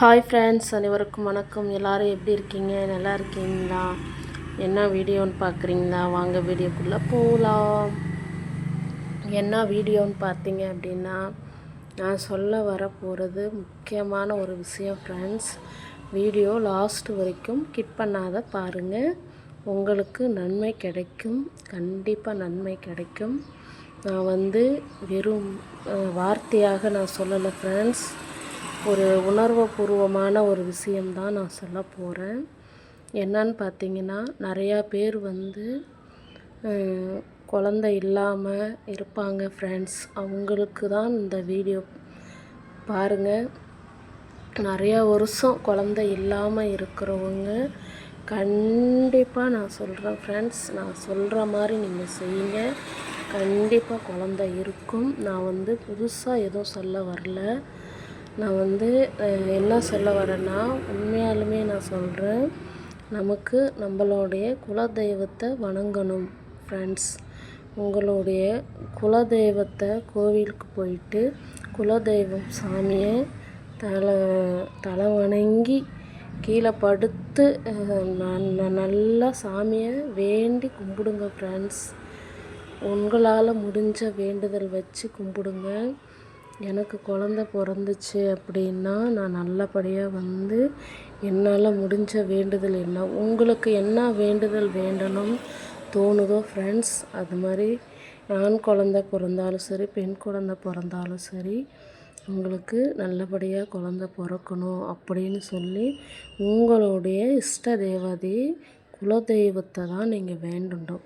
Hi friends அனைவருக்கும் வணக்கம். எல்லோரும் எப்படி இருக்கீங்க? நல்லா இருக்கீங்களா? என்ன வீடியோன்னு பார்க்குறீங்களா? வாங்க வீடியோக்குள்ளே போகலாம். என்ன வீடியோன்னு பார்த்தீங்க அப்படின்னா நான் சொல்ல வர போகிறது முக்கியமான ஒரு விஷயம் ஃப்ரெண்ட்ஸ் வீடியோ லாஸ்ட் வரைக்கும் கிட் பண்ணாத பாருங்கள் உங்களுக்கு நன்மை கிடைக்கும். கண்டிப்பாக நன்மை கிடைக்கும். நான் வந்து வெறும் வார்த்தையாக நான் சொல்லலை ஃப்ரெண்ட்ஸ் ஒரு உணர்வுபூர்வமான ஒரு விஷயம்தான் நான் சொல்ல போகிறேன் என்னன்னு பார்த்தீங்கன்னா நிறையா பேர் வந்து குழந்த இல்லாமல் இருப்பாங்க ஃப்ரெண்ட்ஸ் அவங்களுக்கு தான் இந்த வீடியோ பாருங்கள் நிறையா வருஷம் குழந்த இல்லாமல் இருக்கிறவங்க கண்டிப்பாக நான் சொல்கிறேன் ஃப்ரெண்ட்ஸ் நான் சொல்கிற மாதிரி நீங்கள் செய்யுங்க. கண்டிப்பாக குழந்த இருக்கும். நான் வந்து புதுசாக எதுவும் சொல்ல வரல. நான் வந்து என்ன சொல்ல வரேன்னா உண்மையாலுமே நான் சொல்கிறேன் நமக்கு நம்மளுடைய குலதெய்வத்தை வணங்கணும் ஃப்ரெண்ட்ஸ் உங்களுடைய குலதெய்வத்தை கோவிலுக்கு போயிட்டு குலதெய்வம் சாமியை தலை தலை வணங்கி கீழே படுத்து நான் நல்லா சாமியை வேண்டி கும்பிடுங்க ஃப்ரெண்ட்ஸ் உங்களால் முடிஞ்ச வேண்டுதல் வச்சு கும்பிடுங்க. எனக்கு குழந்த பிறந்துச்சு அப்படின்னா நான் நல்லபடியாக வந்து என்னால் முடிஞ்ச வேண்டுதல் என்ன? உங்களுக்கு என்ன வேண்டுதல் வேண்டணும் தோணுதோ ஃப்ரெண்ட்ஸ் அது மாதிரி ஆண் குழந்த பிறந்தாலும் சரி பெண் குழந்த பிறந்தாலும் சரி உங்களுக்கு நல்லபடியாக குழந்த பிறக்கணும் அப்படின்னு சொல்லி உங்களுடைய இஷ்ட தேவதை குலதெய்வத்தை தான் நீங்கள் வேண்டணும்.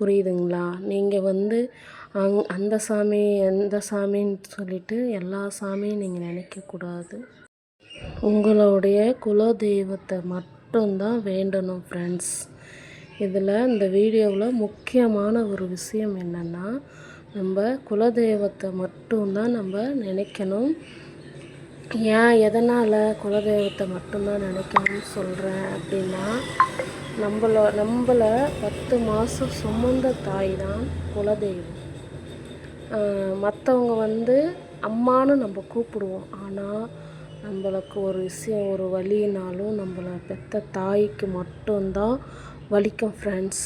புரியுதுங்களா? நீங்கள் வந்து அங் அந்த சாமி எந்த சாமின்னு சொல்லிட்டு எல்லா சாமியும் நீங்கள் நினைக்கக்கூடாது. உங்களுடைய குலதெய்வத்தை மட்டும்தான் வேண்டணும் ஃப்ரெண்ட்ஸ் இதில் இந்த வீடியோவில் முக்கியமான ஒரு விஷயம் என்னென்னா நம்ம குலதெய்வத்தை மட்டும்தான் நம்ம நினைக்கணும். ஏன் எதனால் குலதெய்வத்தை மட்டும்தான் நினைக்கணும்னு சொல்கிறேன் அப்படின்னா நம்மள நம்மளை பத்து மாதம் சுமந்த தாய் தான் குலதெய்வம் மற்றவங்க வந்து அம்மான்னு நம்ம கூப்பிடுவோம். ஆனால் நம்மளுக்கு ஒரு விஷயம் ஒரு வழினாலும் நம்மளை பெற்ற தாய்க்கு மட்டும்தான் வலிக்கும் ஃப்ரெண்ட்ஸ்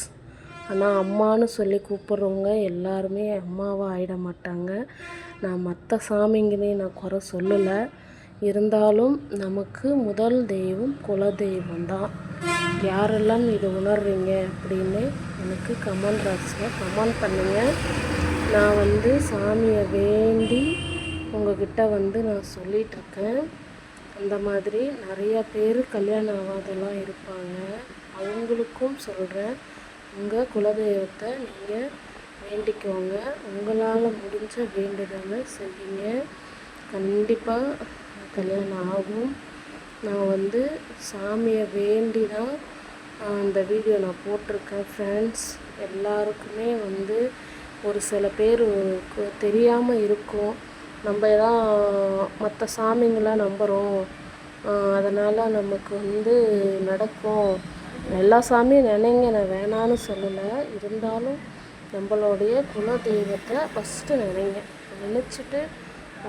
ஆனால் அம்மான்னு சொல்லி கூப்பிட்றவங்க எல்லாருமே அம்மாவாக ஆகிட மாட்டாங்க. நான் மற்ற சாமிங்களையும் நான் குறை சொல்லலை. இருந்தாலும் நமக்கு முதல் தெய்வம் குல தெய்வம் தான் யாரெல்லாம் இது உணர்றீங்க அப்படின்னு எனக்கு கமெண்ட் பாக்ஸில் கமெண்ட் பண்ணுங்கள் நான் வந்து சாமியை வேண்டி உங்கக்கிட்ட வந்து நான் சொல்லிகிட்ருக்கேன் அந்த மாதிரி நிறையா பேர் கல்யாணம் ஆகாதெல்லாம் இருப்பாங்க. அவங்களுக்கும் சொல்கிறேன் உங்கள் குலதெய்வத்தை நீங்கள் வேண்டிக்கோங்க. உங்களால் முடிஞ்ச வேண்டுதலை செய்யுங்க கண்டிப்பாக கல்யாணம் ஆகும். நான் வந்து சாமியை வேண்டி தான் அந்த வீடியோ நான் போட்டிருக்கேன் ஃப்ரெண்ட்ஸ் எல்லாருக்குமே வந்து ஒரு சில பேருக்கு தெரியாமல் இருக்கும். நம்ம தான் மற்ற சாமிங்களை நம்புகிறோம் அதனால் நமக்கு வந்து நடக்கும். எல்லா சாமியும் நினைங்க நான் வேணான்னு சொல்லலை. இருந்தாலும் நம்மளுடைய குல தெய்வத்தை ஃபஸ்ட்டு நினைங்க. நினச்சிட்டு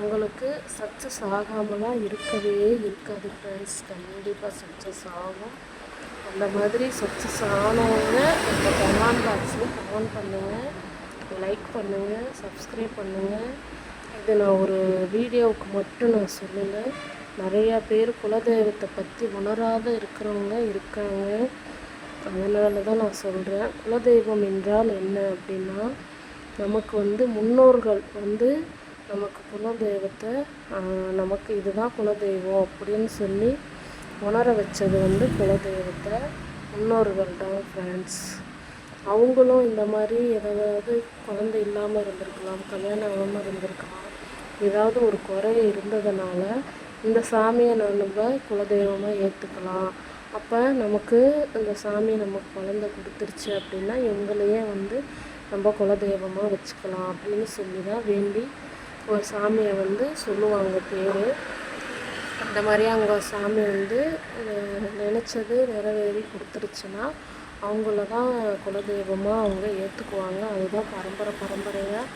உங்களுக்கு சக்ஸஸ் ஆகாமலாம் இருக்கவே இருக்காது ஃப்ரெண்ட்ஸ் கண்டிப்பாக சக்ஸஸ் ஆகும் அந்த மாதிரி சக்ஸஸ் ஆனவங்க இந்த கமெண்ட் பாக்ஸில் கமெண்ட் பண்ணுங்கள் லைக் பண்ணுங்கள் சப்ஸ்கிரைப் பண்ணுங்கள் இது நான் ஒரு வீடியோவுக்கு மட்டும் நான் சொல்லலை. நிறையா பேர் குலதெய்வத்தை பற்றி உணராத இருக்கிறவங்க இருக்காங்க. அதனால தான் நான் சொல்கிறேன் குலதெய்வம் என்றால் என்ன அப்படின்னா நமக்கு வந்து முன்னோர்கள் வந்து நமக்கு குலதெய்வத்தை நமக்கு இதுதான் குலதெய்வம் அப்படின்னு சொல்லி உணர வச்சது வந்து குலதெய்வத்தை. முன்னோர்கள் தான் ஃப்ரெண்ட்ஸ் அவங்களும் இந்த மாதிரி ஏதாவது குழந்தை இல்லாமல் இருந்திருக்கலாம் கல்யாணம் ஆகாமல் இருந்திருக்கலாம். ஏதாவது ஒரு குறை இருந்ததுனால இந்த சாமியை நம்ம குலதெய்வமாக ஏற்றுக்கலாம் அப்போ நமக்கு இந்த சாமி நமக்கு குழந்த கொடுத்துருச்சு அப்படின்னா இவங்களையே வந்து நம்ம குலதெய்வமாக வச்சுக்கலாம் அப்படின்னு சொல்லி தான் வேண்டி ஒரு சாமியை வந்து சொல்லுவாங்க பேர். அந்த மாதிரி அங்கே சாமி வந்து நினச்சது நிறைவேறி கொடுத்துருச்சுன்னா அவங்கள தான் குலதெய்வமாக அவங்க ஏற்றுக்குவாங்க அதுதான் பரம்பரை பரம்பரையாக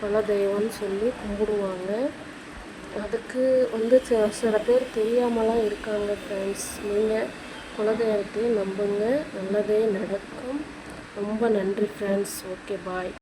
குலதெய்வம்னு சொல்லி கும்பிடுவாங்க. அதுக்கு வந்து சில சில பேர் தெரியாமலாம் இருக்காங்க ஃப்ரெண்ட்ஸ் நீங்கள் குலதெய்வத்தையும் நம்புங்க. நல்லதே நடக்கும். ரொம்ப நன்றி ஃப்ரெண்ட்ஸ் ஓகே பாய்